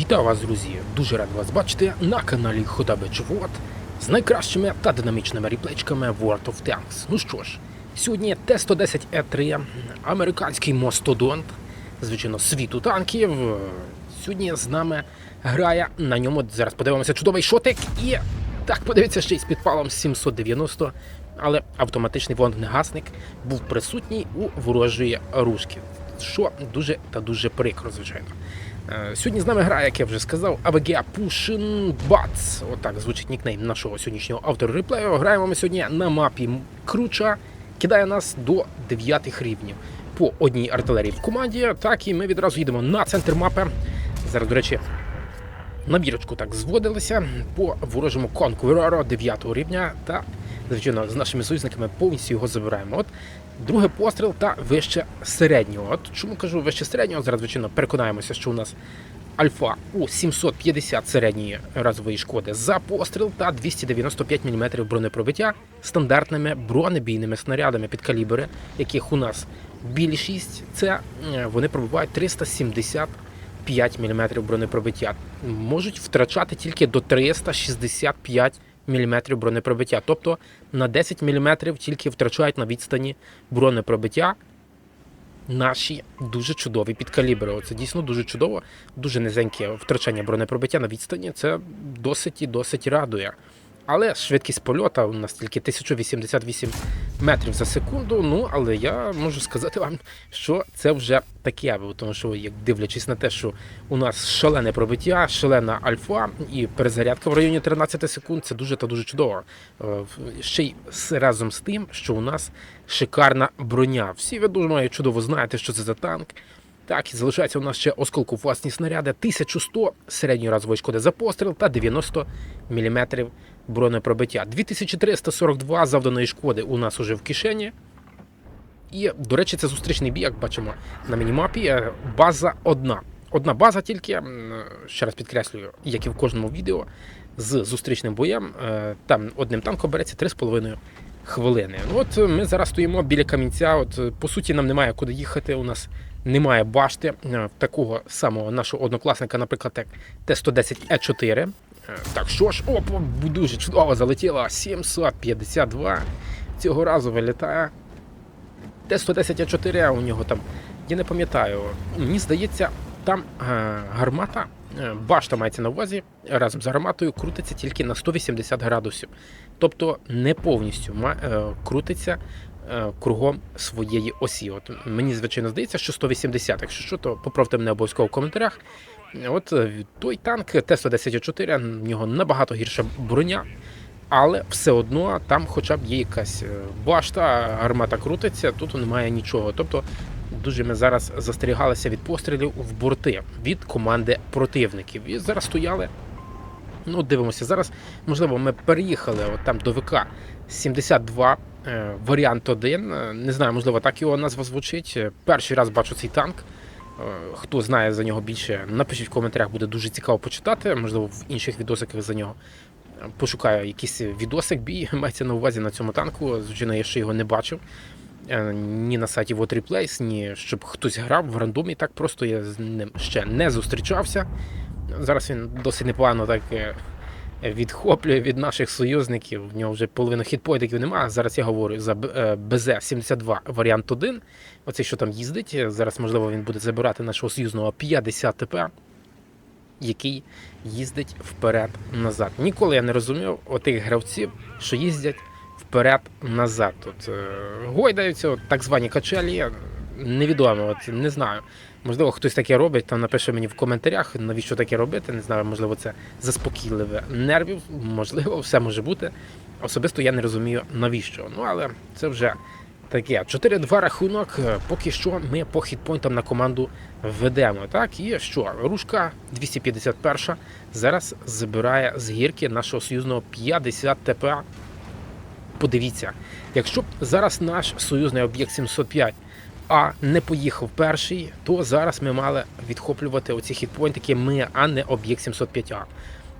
Вітаю вас, друзі! Дуже рад вас бачити на каналі Хотабич Вот з найкращими та динамічними ріплечками World of Tanks. Ну що ж, сьогодні Т-110Е3, американський мостодонт, звичайно, світу танків. Сьогодні з нами грає на ньому. Зараз подивимося чудовий шотик і так подивіться ще й з підпалом 790, але автоматичний вогнегасник був присутній у ворожої ружки. Що дуже та дуже прикро, звичайно. Е, Сьогодні з нами грає, як я вже сказав, AVG Pushing Bats. Отак звучить нікнейм нашого сьогоднішнього автора реплею. Граємо ми сьогодні на мапі Круча. Кидає нас до 9 рівнів по одній артилерії в команді. Так і ми відразу їдемо на центр мапи. Зараз, до речі, набірочку так зводилися по ворожому конкурору 9 рівня та, звичайно, з нашими союзниками повністю його забираємо. От другий постріл та вище середнього. От чому кажу вище середнього? Зараз, звичайно, переконаємося, що у нас альфа у 750 середньої разової шкоди за постріл та 295 мм бронепробиття стандартними бронебійними снарядами під калібри, яких у нас більшість, це е, вони пробивають 370 5 мм бронепробиття. Можуть втрачати тільки до 365 мм бронепробиття. Тобто на 10 мм тільки втрачають на відстані бронепробиття наші дуже чудові підкалібри. Це дійсно дуже чудово, дуже низеньке втрачання бронепробиття на відстані. Це досить і досить радує. Але швидкість польота у нас тільки 1088 метрів за секунду. Ну але я можу сказати вам, що це вже таке, тому що як дивлячись на те, що у нас шалене пробиття, шалена альфа і перезарядка в районі 13 секунд, це дуже та дуже чудово. Е, Ще й разом з тим, що у нас шикарна броня. Всі ви думаю, чудово знаєте, що це за танк. Так, і залишається у нас ще осколку власні снаряди 1100 середньої разової шкоди за постріл та 90 мм бронепробиття. 2342 завданої шкоди у нас уже в кишені. І, до речі, це зустрічний бій, як бачимо на мінімапі. База одна. Одна база тільки, ще раз підкреслюю, як і в кожному відео, з зустрічним боєм. Е, Там одним танком береться 3,5 хвилини. Ну, От ми зараз стоїмо біля камінця. От, по суті, нам немає куди їхати. У нас немає башти Е, такого самого нашого однокласника, наприклад, як Т-110Е4. Е, Так, що ж, оп, дуже чудово залетіло. 752. Цього разу вилітає. Т-110Е4, у нього там, я не пам'ятаю, мені здається, там е, гармата, е, башта мається на увазі, разом з гарматою крутиться тільки на 180 градусів. Тобто не повністю крутиться кругом своєї осі. От мені, звичайно, здається, що 180. Якщо що, то поправте мене обов'язково в коментарях. От е, той танк Т-110Е4, в нього набагато гірша броня. Але все одно там хоча б є якась е, башта, гармата крутиться, тут немає нічого. Тобто дуже ми зараз застерігалися від пострілів в борти від команди противників. І зараз стояли. Ну, дивимося, зараз, можливо, ми переїхали от там до ВК 72, е, варіант 1. Е, Не знаю, можливо, так його назва звучить. Перший раз бачу цей танк. Е, Хто знає за нього більше, напишіть в коментарях, буде дуже цікаво почитати. Можливо, в інших відосиках за нього е, пошукаю якийсь відосик бій, мається на увазі на цьому танку. Звичайно, я ще його не бачив. Е, Ні на сайті What Replays, ні щоб хтось грав в рандомі. Так просто я з ним ще не зустрічався. Зараз він досить непогано так відхоплює від наших союзників. В нього вже половина хітпойдиків немає. Зараз я говорю за БЗ-72 варіант 1. Оцей, що там їздить. Зараз, можливо, він буде забирати нашого союзного 50 ТП, який їздить вперед-назад. Ніколи я не розумів отих гравців, що їздять вперед-назад. Тут е, гойдаються, так звані качелі. Невідомо, от не знаю. Можливо, хтось таке робить, там напише мені в коментарях, навіщо таке робити. Не знаю, можливо, це заспокійливе нервів, можливо, все може бути. Особисто я не розумію навіщо. Ну, але це вже таке. 4-2 рахунок. Е, Поки що ми по хітпойнтам на команду ведемо. Так, і що? Рушка 251 зараз забирає з гірки нашого союзного 50 ТП. Подивіться, якщо зараз наш союзний об'єкт 705 а не поїхав перший, то зараз ми мали відхоплювати оці хітпойнтики ми, а не об'єкт 705А.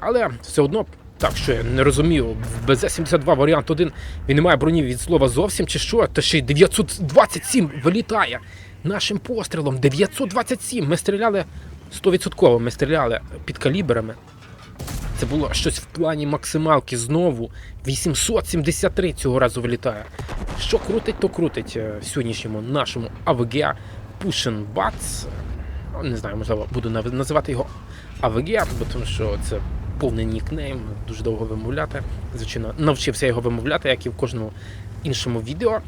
Але все одно, так що я не розумію, в БЗ-72 варіант 1 він не має броні від слова зовсім чи що, та ще й 927 вилітає нашим пострілом. 927. Ми стріляли 100% ми стріляли під калібрами. Це було щось в плані максималки знову. 873 цього разу вилітає. Що крутить, то крутить е, в сьогоднішньому нашому AVG Push Bats. Не знаю, можливо, буду називати його AVG, бо тому що це повний нікнейм, дуже довго вимовляти. Звичайно, навчився його вимовляти, як і в кожному іншому відео.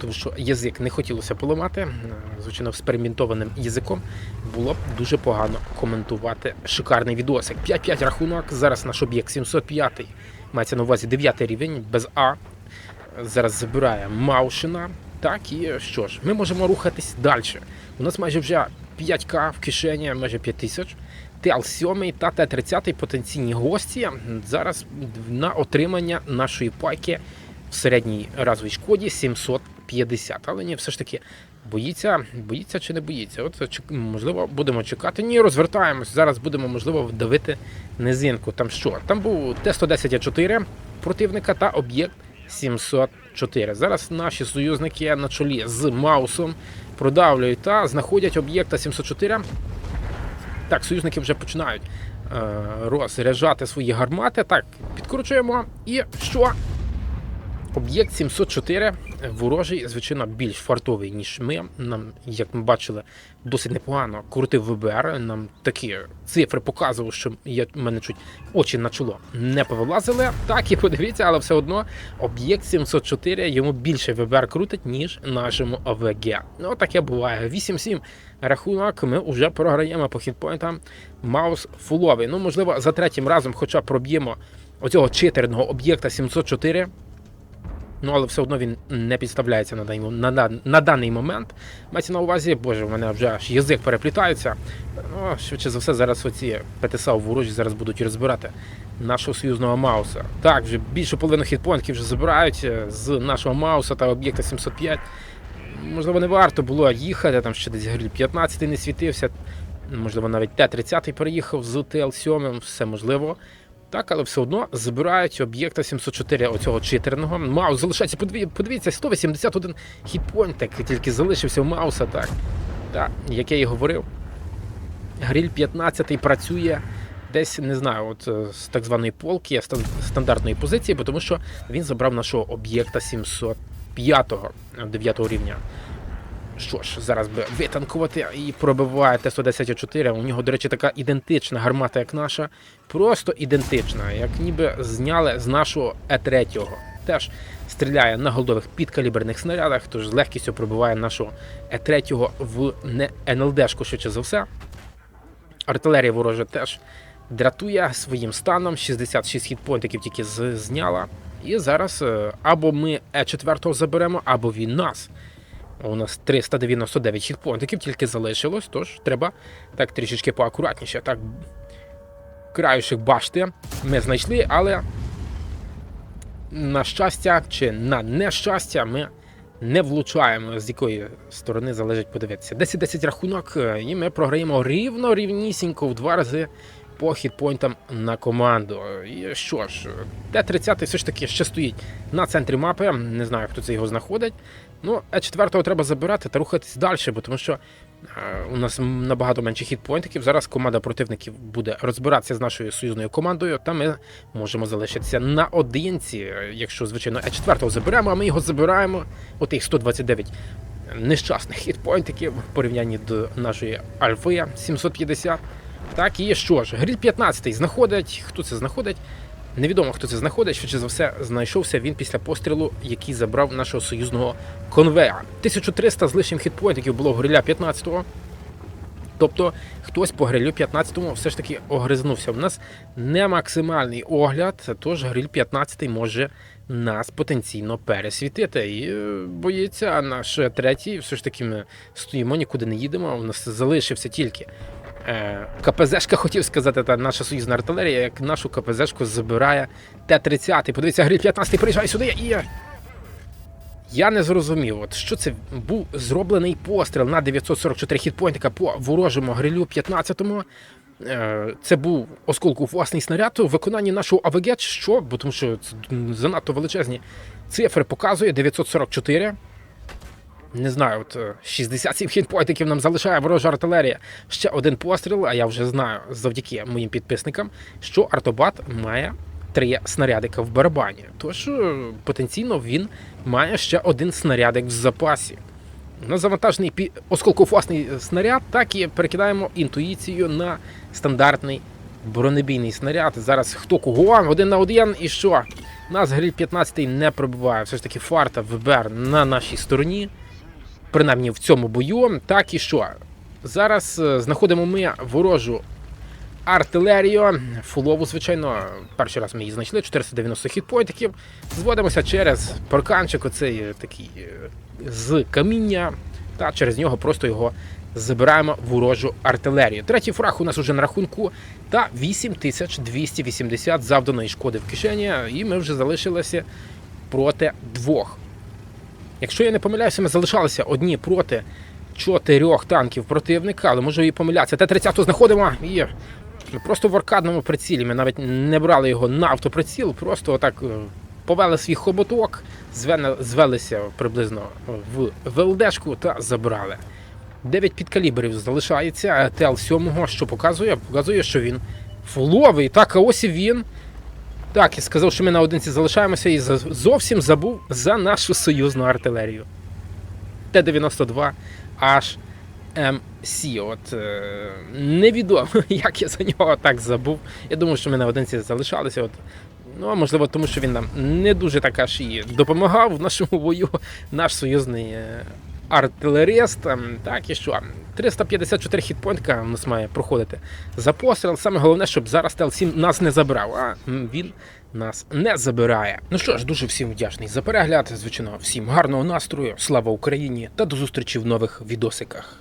Тому що язик не хотілося поламати. Е, Звичайно, експериментованим язиком було б дуже погано коментувати шикарний відосик. 5-5 рахунок. Зараз наш об'єкт 705. Мається на увазі 9 рівень без А. Зараз забирає Маушина. Так, і що ж, ми можемо рухатись далі. У нас майже вже 5К в кишені, майже 5 тисяч. ТЛ-7 та Т-30 потенційні гості зараз на отримання нашої пайки в середній разовій шкоді 750. Але ні, все ж таки боїться, боїться чи не боїться. От можливо, будемо чекати. Ні, розвертаємось. Зараз будемо, можливо, вдавити низинку. Там що? Там був Т-110А4 противника та об'єкт 704. Зараз наші союзники на чолі з Маусом продавлюють та знаходять об'єкта 704. Так, союзники вже починають е, розряджати свої гармати. Так, підкручуємо. І що? Об'єкт 704 ворожий, звичайно, більш фартовий, ніж ми. Нам, як ми бачили, досить непогано крутив ВБР. Нам такі цифри показували, що я, мене чуть очі на чоло не повилазили. Так, і подивіться, але все одно об'єкт 704 йому більше ВБР крутить, ніж нашому АВГ. Ну, таке буває. 8-7 рахунок. Ми вже програємо по хітпойнтам. Маус фуловий. Ну, можливо, за третім разом, хоча проб'ємо оцього читерного об'єкта 704. Ну, але все одно він не підставляється на даний, на, на, даний момент. Мається на увазі, боже, в мене вже аж язик переплітається. Ну, швидше за все, зараз оці ПТСА у ворожі зараз будуть розбирати нашого союзного Мауса. Так, вже більше половини хітпоінтів вже забирають е, з нашого Мауса та об'єкта 705. Можливо, не варто було їхати, там ще десь гриль 15 не світився. Можливо, навіть Т-30 переїхав з ТЛ-7, все можливо. Так, але все одно забирають об'єкта 704 оцього читерного. Маус залишається, подивіться, 181 хітпойнт, так тільки залишився у Мауса, так. Так, як я і говорив. Гриль 15 працює десь, не знаю, от е, з так званої полки, стандартної позиції, тому що він забрав нашого об'єкта 705-го, 9 рівня. Що ж, зараз би витанкувати і пробиває Т-110А4. У нього, до речі, така ідентична гармата, як наша. Просто ідентична, як ніби зняли з нашого Е3. Теж стріляє на голдових підкаліберних снарядах, тож з легкістю пробиває нашого Е3 в не НЛДшку, швидше за все. Артилерія ворожа теж дратує своїм станом. 66 хітпойнтиків тільки зняла. І зараз е, або ми Е4 заберемо, або він нас. У нас 399 хітпойнтиків тільки залишилось, тож треба так трішечки поакуратніше. Так, краюшек башти ми знайшли, але на щастя чи на нещастя ми не влучаємо, з якої сторони залежить подивитися. 10-10 рахунок, е, і ми програємо рівно рівнісінько в два рази по хітпойнтам на команду. І що ж, Т-30 все ж таки ще стоїть на центрі мапи. Не знаю, хто це його знаходить. Ну, Е4 треба забирати та рухатись далі, бо тому що е, у нас набагато менше хітпойнтиків. Зараз команда противників буде розбиратися з нашою союзною командою, та ми можемо залишитися наодинці, е, якщо, звичайно, Е4 заберемо, а ми його забираємо. Отих 129 нещасних хітпойнтиків в порівнянні до нашої Альфи 750. Так, і що ж, гріль 15 знаходить. Хто це знаходить? Невідомо, хто це знаходить. Швидше за все, знайшовся він після пострілу, який забрав нашого союзного конвея. 1300 з лишнім хітпойнтиків було гриля 15-го. Тобто хтось по грилю 15-му все ж таки огризнувся. У нас не максимальний огляд, тож гриль 15 може нас потенційно пересвітити. І е, боїться наш третій, все ж таки ми стоїмо, нікуди не їдемо. У нас залишився тільки КПЗшка, хотів сказати, та наша союзна артилерія, як нашу КПЗшку забирає Т-30. Подивіться, гриль 15 приїжджає сюди і. Я не зрозумів, от що це був зроблений постріл на 944 хітпойнтика по ворожому грилю 15-му. Е, Це був осколку власний снаряд у виконанні нашого АВГ, що, бо тому що це занадто величезні цифри показує 944. Не знаю, от е, 67 хітпойтиків нам залишає ворожа артилерія. Ще один постріл, а я вже знаю завдяки моїм підписникам, що Артобат має три снарядика в барабані. Тож е, потенційно він має ще один снарядик в запасі. На завантажений пі- осколкофасний снаряд, так і перекидаємо інтуїцію на стандартний бронебійний снаряд. Зараз хто кого, один на один, і що? Нас гриль 15 не пробиває. Все ж таки фарта ВБР на нашій стороні. Принаймні в цьому бою. Так і що? Зараз е, знаходимо ми ворожу артилерію. Фулову, звичайно, перший раз ми її знайшли. 490 хітпоінтиків. Зводимося через парканчик, оцей е, такий е, з каміння, та через нього просто його забираємо ворожу артилерію. Третій фраг у нас уже на рахунку та 8280 завданої шкоди в кишені, і ми вже залишилися проти двох. Якщо я не помиляюся, ми залишалися одні проти чотирьох танків противника, але можу і помилятися. Т-30 знаходимо і просто в аркадному прицілі. Ми навіть не брали його на автоприціл, просто отак е, повели свій хоботок, звелися приблизно в ВЛДшку та забрали. 9 підкалібрів залишається ТЛ-7, що показує? Показує, що він фуловий. Так, а ось і він. Так, і сказав, що ми наодинці залишаємося і зовсім забув за нашу союзну артилерію. Т-92 HMC. От е, невідомо, як я за нього так забув. Я думав, що ми наодинці залишалися. От, ну, можливо, тому що він нам не дуже так аж і допомагав в нашому бою, наш союзний артилеріст. Ем, Так і що? 354 хітпойнтка у нас має проходити за постріл. Саме головне, щоб зараз Тел-7 нас не забрав, а він нас не забирає. Ну що ж, дуже всім вдячний за перегляд. Звичайно, всім гарного настрою, слава Україні та до зустрічі в нових відосиках.